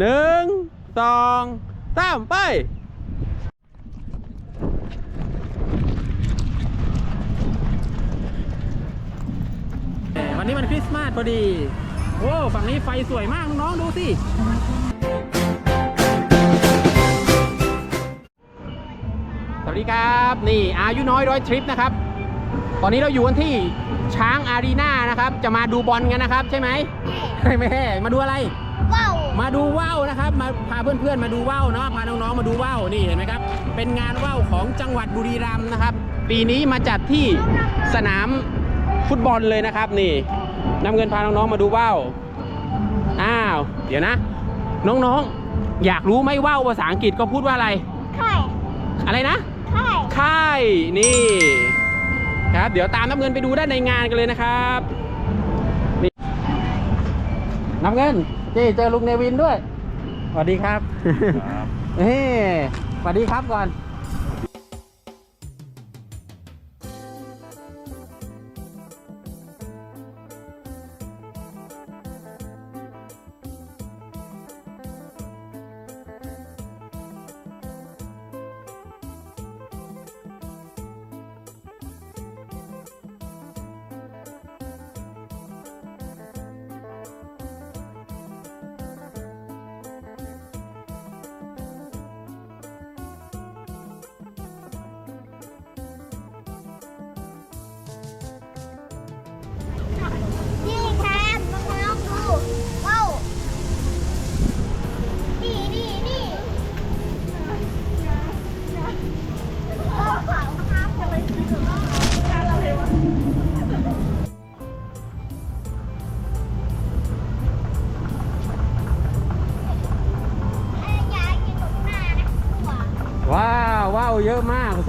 หนึ่งสองสามไปวันนี้มันคริสต์มาสพอดี โอ้ ฝั่งนี้ไฟสวยมากน้องๆดูสิสวัสดีครับ นี่อายุน้อยร้อยทริปนะครับ ตอนนี้เราอยู่กันที่ช้างอารีนานะครับ จะมาดูบอลกันนะครับ ใช่ไหมไม่ใช่มาดูอะไร ว้าวมาดูว่าวนะครับ มาพาเพื่อนๆมาดูว่าวเนาะพาน้องๆมาดูว่าวนี่เห็นไหมครับ เป็นงานว่าวของจังหวัดบุรีรัมย์นะครับ ปีนี้มาจัดที่สนามฟุตบอลเลยนะครับ นี่นำเงินพาน้องๆมาดูว่าวอ้าว เดี๋ยวนะ น้องๆ อยากรู้ไหมว่าวภาษาอังกฤษก็พูดว่าอะไรไข่อะไรนะไข่ค่ายนี่ ครับ เดี๋ยวตามน้ำเงินไปดูด้านในงานกันเลยนะครับนี่น้ำเงิน เจเจอลุงเนวินด้วยสวัสดีครับครับเฮ้สวัสดีครับก่อนนี่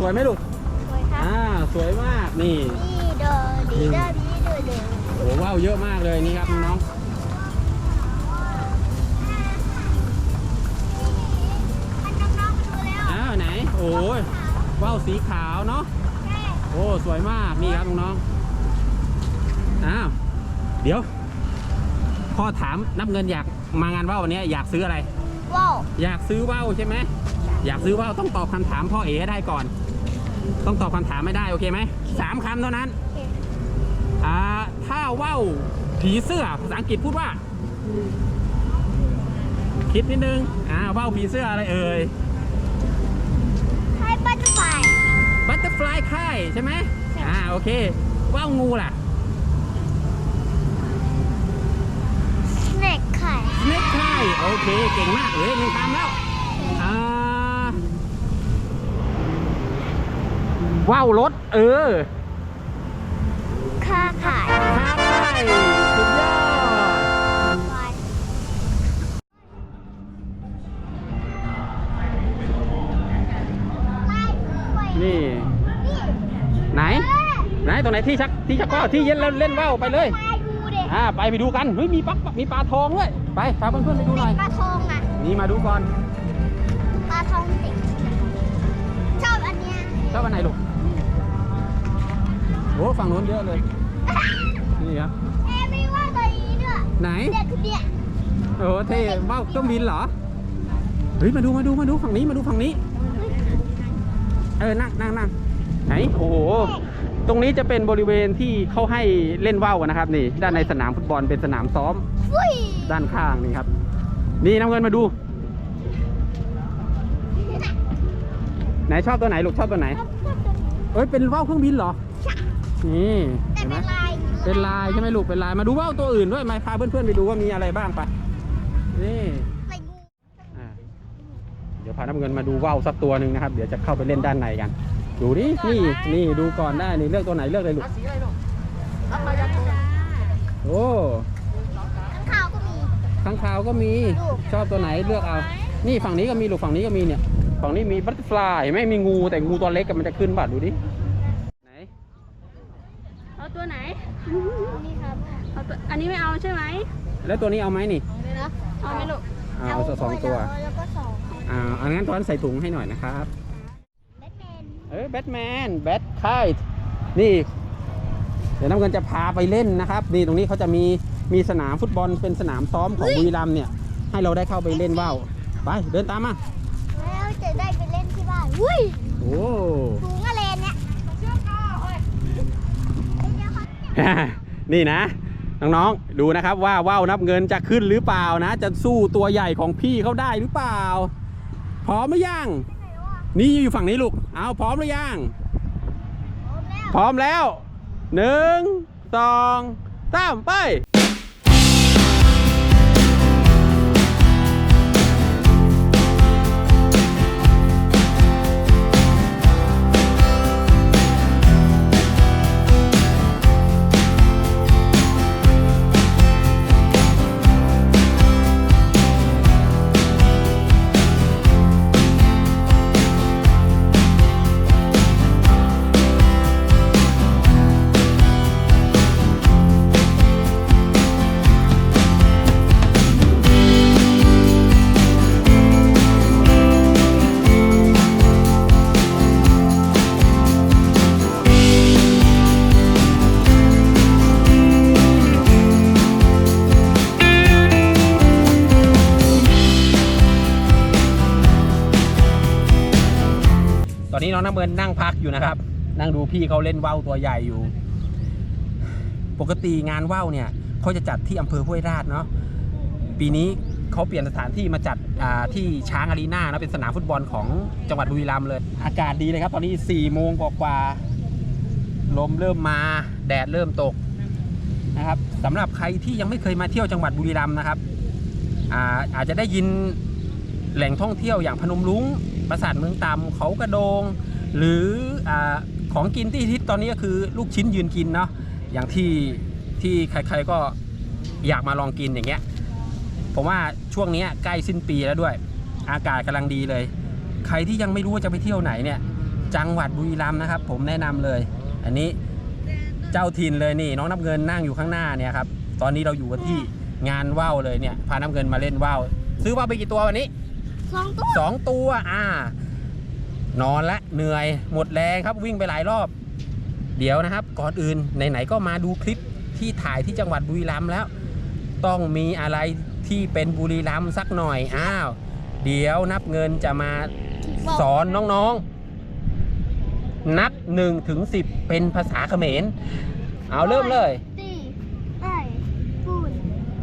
วยไหมลูกสวยครับอ่าสวยมากนี่นี่เดอดีเดอดีเดอเดอโอ้ว้าวเยอะมากเลยนี่ครับน้องให้น้องๆมาดูแล้วๆอ้าวไหนโอ้ยว้าวสีขาวเนาะใช่โอ้สวยมากนี่ครับน้องๆอ้าวเดี๋ยวพ่อถามนับเงินอยากมางานว่าววันนี้อยากซื้ออะไรว้าวอยากซื้อว่าวใช่ไหมอยากซื้อว่าวต้องตอบคำถามพ่อเอ๋ให้ได้ก่อน ต้องตอบคำถามไม่ได้โอเคไหมสามคำเท่านั้นอ่าถ้าว่าวผีเสื้อภาษาอังกฤษพูดว่า คิดนิดนึงอ่าว่าวผีเสื้ออะไรเอ่ยให้บัตเตอร์ไฟบัตเตอร์ฟลายค่ายใช่ไหมอ่าโอเคว่าวงูล่ะสเน็กไข่สเน็กใช่โอเค เก่งมากเลยหนึ่งคำแล้ว อ่า ว้าวรถ เออค่าไข่ครับใช่สุดยอดไฟนี่ ไหน ไหนตรงไหนที่ชักที่ชักว่าวที่เย็นแล้วเล่นว่าวไปเลยปลาดูเด็กอ่าไปไปดูกันเฮ้ยมีปลามีปลาทองด้วยไปพาเพื่อนๆไปดูหน่อยปลาทองอะนี่มาดูก่อนปลาทองติดชอบอันเนี้ยชอบอันไหนลูก โอ้ฝั่งนู้นเยอะเลย นี่ครับเอ้ไม่ว่าตัวนี้ด้วยไหนเด็กคือเด็กโอ้เท่ว่าวเครื่องบินเหรอเฮ้ยมาดูมาดูมาดูฝั่งนี้มาดูฝั่งนี้ เออนั่งนั่งนั่งไหนโอ้โหตรงนี้จะเป็นบริเวณที่เขาให้เล่นว่าวกันนะครับ นี่ ด้านในสนามฟุตบอลเป็นสนามซ้อมฟุยด้านข้างนี่ครับ นี่น้ำเงินมาดู ไหนชอบตัวไหนลูกชอบตัวไหนเอ้ยเป็นว่าวเครื่องบินเหรอ นี่แต่เห็นไหมเป็นลายเป็นลายใช่ไหมลูกเป็นลายมาดูว่าวตัวอื่นด้วยมาพาเพื่อนๆไปดูว่ามีอะไรบ้างไปะนี่ลายงูอ่าเดี๋ยวพาน้ำเงินมาดูว่าวสักตัวหนึ่งนะครับ เดี๋ยวจะเข้าไปเล่นด้านในกัน ดูนี่นี่นี่ดูก่อนได้นี่เลือกตัวไหนเลือกเลยลูกโอ้ข้างข่าวก็มีข้างคาวก็มีลูกชอบตัวไหนเลือกเอา นี่ฝั่งนี้ก็มีลูกฝั่งนี้ก็มีเนี่ยฝั่งนี้มีบัตเตอร์ฟลายไม่มีงูแต่งูตัวเล็กกับมันจะขึ้นบัดดูดิ ไหน เอาตัวไหน นี่ครับ เอาตัวอันนี้ไม่เอาใช่ไหมแล้วตัวนี้เอาไหมนี่เลยนะเอาไหมลูกเอาเอาสองตัวแล้วก็สองอ่าอันนั้นตอนใส่ถุงให้หน่อยนะครับแบทแมนเอ้ยแบทแมนแบทไคท์นี่ เดี๋ยวน้ำเงินจะพาไปเล่นนะครับนี่ตรงนี้เขาจะมีมีสนามฟุตบอลเป็นสนามซ้อมของบุรีรัมย์เนี่ย ให้เราได้เข้าไปเล่นว่าวไปเดินตามมาแล้วจะได้ไปเล่นที่บ้านอุ้ยโอ้สูงอะไรเนี่ยเชือกคอเอ้ยเดี๋ยวเขานี่นะ น้องๆ ดูนะครับว่าว่าวนับเงินจะขึ้นหรือเปล่านะ จะสู้ตัวใหญ่ของพี่เขาได้หรือเปล่า พร้อมหรือยัง นี่อยู่ฝั่งนี้ลูก เอาพร้อมหรือยัง พร้อมแล้ว หนึ่ง สองสามไป นนี้น้องน้ำเงินนั่งพักอยู่นะครับ นั่งดูพี่เขาเล่นว่าวตัวใหญ่อยู่ ปกติงานว่าวเนี่ยเขาจะจัดที่อำเภอห้วยราชเนาะปีนี้เขาเปลี่ยนสถานที่มาจัดที่ช้างอารีนานะเป็นสนามฟุตบอลของจังหวัดบุรีรัมย์เลย อากาศดีเลยครับ ตอนนี้4ี่โมงกว่าๆลมเริ่มมาแดดเริ่มตกนะครับสำหรับใครที่ยังไม่เคยมาเที่ยวจังหวัดบุรีรัมย์นะครับอาอาจจะได้ยินแหล่งท่องเที่ยวอย่างพนมรุ้งปราสาทเมืองตำเขากระโดง หรืออาของกินที่ฮิตตอนนี้ก็คือลูกชิ้นยืนกินเนาะอย่างที่ที่ใครๆก็อยากมาลองกินอย่างเงี้ยผมว่าช่วงเนี้ยใกล้สิ้นปีแล้วด้วย อากาศกำลังดีเลย ใครที่ยังไม่รู้ว่าจะไปเที่ยวไหนเนี่ย จังหวัดบุรีรัมย์นะครับ ผมแนะนำเลย อันนี้เจ้าถิ่นเลยนี่ น้องน้ำเงินนั่งอยู่ข้างหน้าเนี่ยครับตอนนี้เราอยู่กันที่งานว่าวเลยเนี่ยพาน้ำเงินมาเล่นว่าวซื้อว่าวไปกี่ตัววันนี้สองตัวสองตัวอ่า นอนละเหนื่อยหมดแรงครับวิ่งไปหลายรอบ เดี๋ยวนะครับ ก่อนอื่นไหนๆก็มาดูคลิปที่ถ่ายที่จังหวัดบุรีรัมย์แล้ว ต้องมีอะไรที่เป็นบุรีรัมย์สักหน่อยอ้าวเดี๋ยวนับเงินจะมาสอนน้องๆ นับ1ถึง10 เป็นภาษาเขมร เอาเริ่มเลยตีไอ้ปูน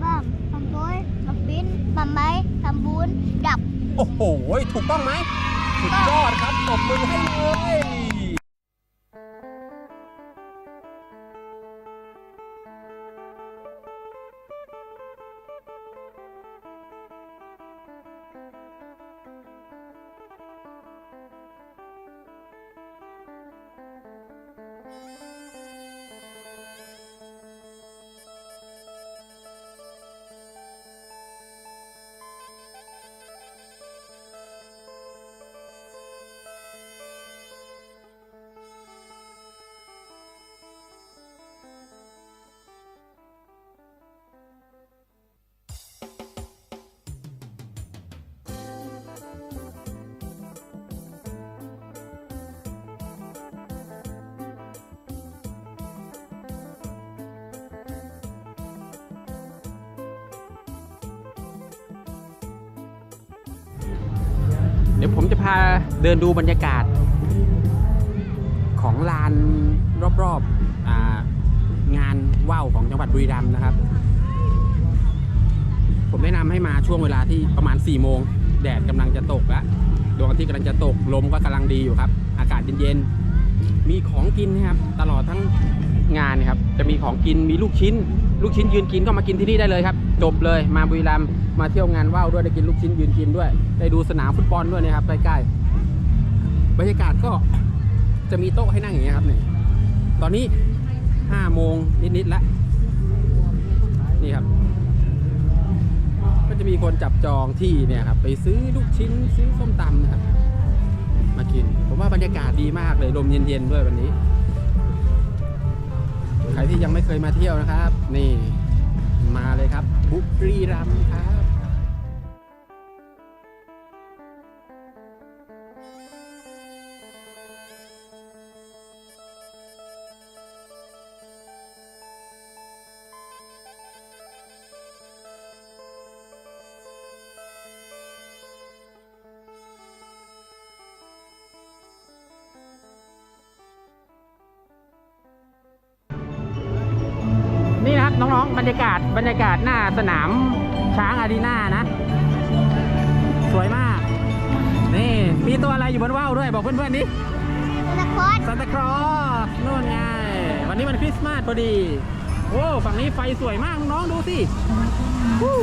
บัมทำโต้ยทำปิ้นทำไม้ทำบุญดับ โอ้โห ถูกต้องไหม สุดยอดครับตบมือให้เลย ดี๋ยวผมจะพาเดินดูบรรยากาศ ของลานรอบๆอ่างานว่าวของจังหวัดบุรีรัมย์นะครับ ผมแนะนำให้มาช่วงเวลาที่ประมาณ 4 โมง แดดกำลังจะตกแล้วดวงอาทิตย์กำลังจะตกลมก็กำลังดีอยู่ครับ อากาศเย็นๆมีของกินนะครับ ตลอดทั้งงานนะครับ จะมีของกินมีลูกชิ้น ลูกชิ้นยืนกินก็มากินที่นี่ได้เลยครับ จบเลยมาบุรีรัมย์มาเที่ยวงานว่าวด้วยได้กินลูกชิ้นยืนกินด้วย ได้ดูสนามฟุตบอลด้วยนะครับใกล้ๆบรรยากาศก็จะมีโต๊ะให้นั่งอย่างเงี้ยครับเนี่ยตอนนี้5โมงนิดๆแล้วนี่ครับ ก็จะมีคนจับจองที่เนี่ยครับไปซื้อลูกชิ้นซื้อส้มตำนะครับ มากินผมว่าบรรยากาศดีมากเลยลมเย็นๆด้วยวันนี้ ใครที่ยังไม่เคยมาเที่ยวนะครับ นี่มาเลยครับบุรีรัมย์ครับ รรยากาศบรรยากาศหน้าสนามช้างอารีนานะ สวยมาก นี่มีตัวอะไรอยู่บนว่าวด้วย บอกเพื่อนๆดิตะคอนซานตาคลอสนู่นไง วันนี้มันคริสต์มาสพอดี โอ้ ฝั่งนี้ไฟสวยมากน้องๆดูสิวู้